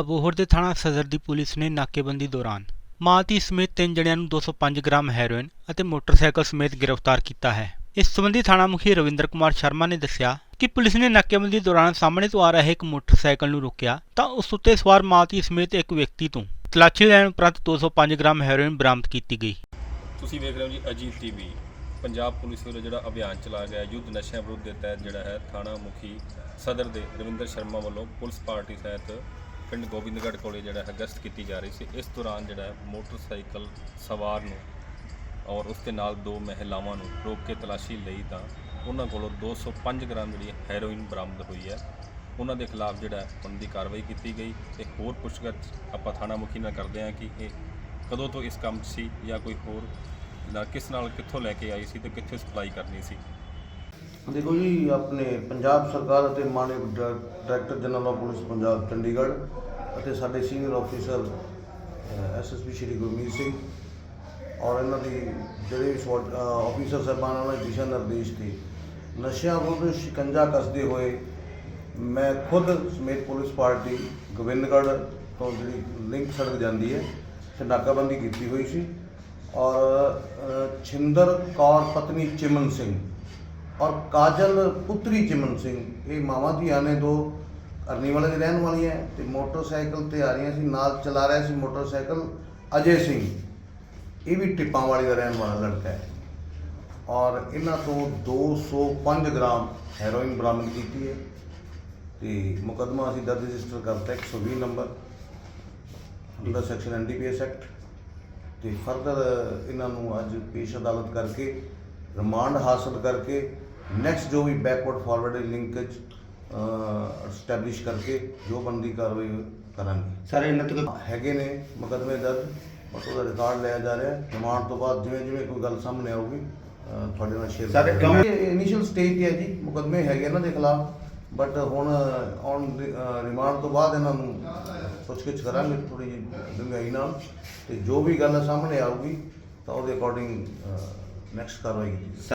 ਅਬੋਹਰ ਦੇ ਥਾਣਾ ਸਦਰ ਦੀ ਪੁਲਿਸ ਨੇ ਨਾਕੇਬੰਦੀ ਦੌਰਾਨ ਮਾਂ ਧੀ ਸਮੇਤ ਤਿੰਨ ਜਣਿਆਂ ਨੂੰ 205 ਗ੍ਰਾਮ ਹੈਰੋਇਨ ਅਤੇ ਮੋਟਰਸਾਈਕਲ ਸਮੇਤ ਗ੍ਰਿਫਤਾਰ ਕੀਤਾ ਹੈ। ਇਸ ਸੰਬੰਧੀ ਥਾਣਾ ਮੁਖੀ ਰਵਿੰਦਰ ਕੁਮਾਰ ਸ਼ਰਮਾ ਨੇ ਦੱਸਿਆ ਕਿ ਪੁਲਿਸ ਨੇ ਨਾਕੇਬੰਦੀ ਦੌਰਾਨ ਸਾਹਮਣੇ ਤੋਂ ਆ ਰਹੇ ਇੱਕ ਮੋਟਰਸਾਈਕਲ ਨੂੰ ਰੋਕਿਆ ਤਾਂ ਉਸ ਉੱਤੇ ਸਵਾਰ ਮਾਂ ਧੀ ਸਮੇਤ ਇੱਕ ਵਿਅਕਤੀ ਤੋਂ ਤਲਾਸ਼ੀ ਲੈਣ ਉਪਰੰਤ 205 ਗ੍ਰਾਮ ਹੈਰੋਇਨ ਬਰਾਮਦ ਕੀਤੀ ਗਈ। ਤੁਸੀਂ ਵੇਖ ਰਹੇ ਹੋ ਜੀ ਅਜੀਤ ਟੀਵੀ ਪੰਜਾਬ ਪੁਲਿਸ ਵੱਲੋਂ ਜਿਹੜਾ ਅਭਿਆਨ ਚਲਾਇਆ ਗਿਆ, ਯੁੱਧ ਨਸ਼ਿਆਂ ਵਿਰੁੱਧ ਦੇ ਤਹਿਤ ਜਿਹੜਾ ਹੈ, ਥਾਣਾ ਮੁਖੀ ਸਦਰ ਦੇ ਰਵਿੰਦਰ ਸ਼ਰਮਾ ਵੱਲੋਂ ਪੁਲਿਸ ਪਾਰਟੀ ਸਹਿਤ ਪਿੰਡ ਗੋਬਿੰਦਗੜ੍ਹ ਕੋਲੇ ਜਿਹੜਾ ਹੈ ਗਸ਼ਤ ਕੀਤੀ ਜਾ ਰਹੀ ਸੀ, ਇਸ ਦੌਰਾਨ ਜਿਹੜਾ ਹੈ ਮੋਟਰਸਾਈਕਲ ਸਵਾਰ ਨੂੰ ਔਰ ਉਸ ਦੇ ਨਾਲ ਦੋ ਮਹਿਲਾਵਾਂ ਨੂੰ ਰੋਕ ਕੇ ਤਲਾਸ਼ੀ ਲਈ ਤਾਂ ਉਹਨਾਂ ਕੋਲੋਂ 205 ਗ੍ਰਾਮ ਜਿਹੜੀ ਹੈਰੋਇਨ ਬਰਾਮਦ ਹੋਈ ਹੈ। ਉਹਨਾਂ ਦੇ ਖਿਲਾਫ ਜਿਹੜਾ ਹੈ ਦੀ ਕਾਰਵਾਈ ਕੀਤੀ ਗਈ। ਤੇ ਹੋਰ ਪੁੱਛਗਿੱਛ ਆਪਾਂ ਥਾਣਾ ਮੁਖੀ ਨਾਲ ਕਰਦੇ ਹਾਂ ਕਿ ਇਹ ਕਦੋਂ ਤੋਂ ਇਸ ਕੰਮ 'ਚ ਸੀ ਜਾਂ ਕੋਈ ਹੋਰ, ਨਾ ਕਿਸ ਨਾਲ ਕਿੱਥੋਂ ਲੈ ਕੇ ਆਈ ਸੀ ਤੇ ਕਿੱਥੇ ਸਪਲਾਈ ਕਰਨੀ ਸੀ। ਦੇਖੋ ਜੀ, ਆਪਣੇ ਪੰਜਾਬ ਸਰਕਾਰ ਅਤੇ ਮਾਨਯੋਗ director general of police Punjab Chandigarh ਅਤੇ ਸਾਡੇ senior officer SSP Shri Gurmeet Singh ਔਰ ਇਹਨਾਂ ਦੀ ਜਿਹੜੇ ਵੀ ਆਫੀਸਰ ਸਾਹਿਬਾਨ ਉਹਨਾਂ ਦੇ ਦਿਸ਼ਾ ਨਿਰਦੇਸ਼ ਤੇ ਨਸ਼ਿਆਂ ਵਿਰੁੱਧ ਸ਼ਿਕੰਜਾ ਕੱਸਦੇ ਹੋਏ ਮੈਂ ਖੁਦ ਸਮੇਤ ਪੁਲਿਸ ਪਾਰਟੀ ਗੋਬਿੰਦਗੜ੍ਹ ਤੋਂ ਜਿਹੜੀ ਲਿੰਕ ਸੜਕ ਜਾਂਦੀ ਹੈ ਤੇ ਨਾਕਾਬੰਦੀ ਕੀਤੀ ਹੋਈ ਸੀ ਔਰ ਛਿੰਦਰ ਕੌਰ ਪਤਨੀ ਚਿਮਨ ਸਿੰਘ ਔਰ ਕਾਜਲ ਪੁੱਤਰੀ ਚਿਮਨ ਸਿੰਘ, ਇਹ ਮਾਵਾਂ ਧੀਆਂ ਨੇ ਦੋ ਅਰਨੀ ਵਾਲੇ ਦੇ ਰਹਿਣ ਵਾਲੀਆਂ ਹੈ ਤੇ ਮੋਟਰਸਾਈਕਲ ਤੇ ਆ ਰਹੀਆਂ ਸੀ, ਨਾਲ ਚਲਾ ਰਿਹਾ ਸੀ ਮੋਟਰਸਾਈਕਲ ਅਜੇ ਸਿੰਘ। ਇਹ ਵੀ ਟਿੱਪਾਂ ਵਾਲੀ ਦਾ ਰਹਿਣ ਵਾਲਾ ਲੜਕਾ ਹੈ। ਔਰ ਇਹਨਾਂ ਤੋਂ 205 ਗ੍ਰਾਮ ਹੈਰੋਇਨ ਬਰਾਮਦ ਕੀਤੀ ਹੈ ਤੇ ਮੁਕੱਦਮਾ ਅਸੀਂ ਦਰਜ ਰਜਿਸਟਰ ਕਰਤਾ 120 number, under section NDPS act. ਤੇ ਫਰਦਰ ਇਹਨਾਂ ਨੂੰ ਅੱਜ ਪੇਸ਼ ਅਦਾਲਤ ਕਰਕੇ, ਰਿਮਾਂਡ ਹਾਸਲ ਕਰਕੇ ਨੈਕਸਟ ਜੋ ਵੀ ਬੈਕਵਰਡ ਫਾਰਵਰਡ ਲਿੰਕੇਜ ਸਟੈਬਲਿਸ਼ ਕਰਕੇ ਜੋ ਬੰਦੀ ਕਾਰਵਾਈ ਕਰਾਂਗੇ ਸਾਰੇ ਇਹਨਾਂ ਹੈਗੇ ਨੇ ਮੁਕੱਦਮੇ ਦਰਜ ਬਸ ਉਹਦਾ ਰਿਕਾਰਡ ਲਿਆ ਜਾ ਰਿਹਾ ਰਿਮਾਂਡ ਤੋਂ ਬਾਅਦ ਜਿਵੇਂ ਜਿਵੇਂ ਕੋਈ ਗੱਲ ਸਾਹਮਣੇ ਆਊਗੀ ਤੁਹਾਡੇ ਨਾਲ ਸ਼ੇਅਰ ਕਿਉਂ- ਇਨੀਸ਼ੀਅਲ ਸਟੇਜ ਤੇ ਹੈ ਜੀ ਮੁਕੱਦਮੇ ਹੈਗੇ ਇਹਨਾਂ ਦੇ ਖਿਲਾਫ ਬਟ ਹੁਣ ਔਨ ਰਿਮਾਂਡ ਤੋਂ ਬਾਅਦ ਇਹਨਾਂ ਨੂੰ ਪੁੱਛਗਿੱਛ ਕਰਾਂਗੇ ਥੋੜੀ ਜਿਹੀ ਡੂੰਘਾਈ ਨਾਲ ਤੇ ਜੋ ਵੀ ਗੱਲ ਸਾਹਮਣੇ ਆਊਗੀ ਤਾਂ ਉਹਦੇ ਅਕੋਰਡਿੰਗ ਨੈਕਸਟ ਕਾਰਵਾਈ ਕੀਤੀ।